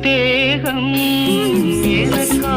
தேகம் எனக்கா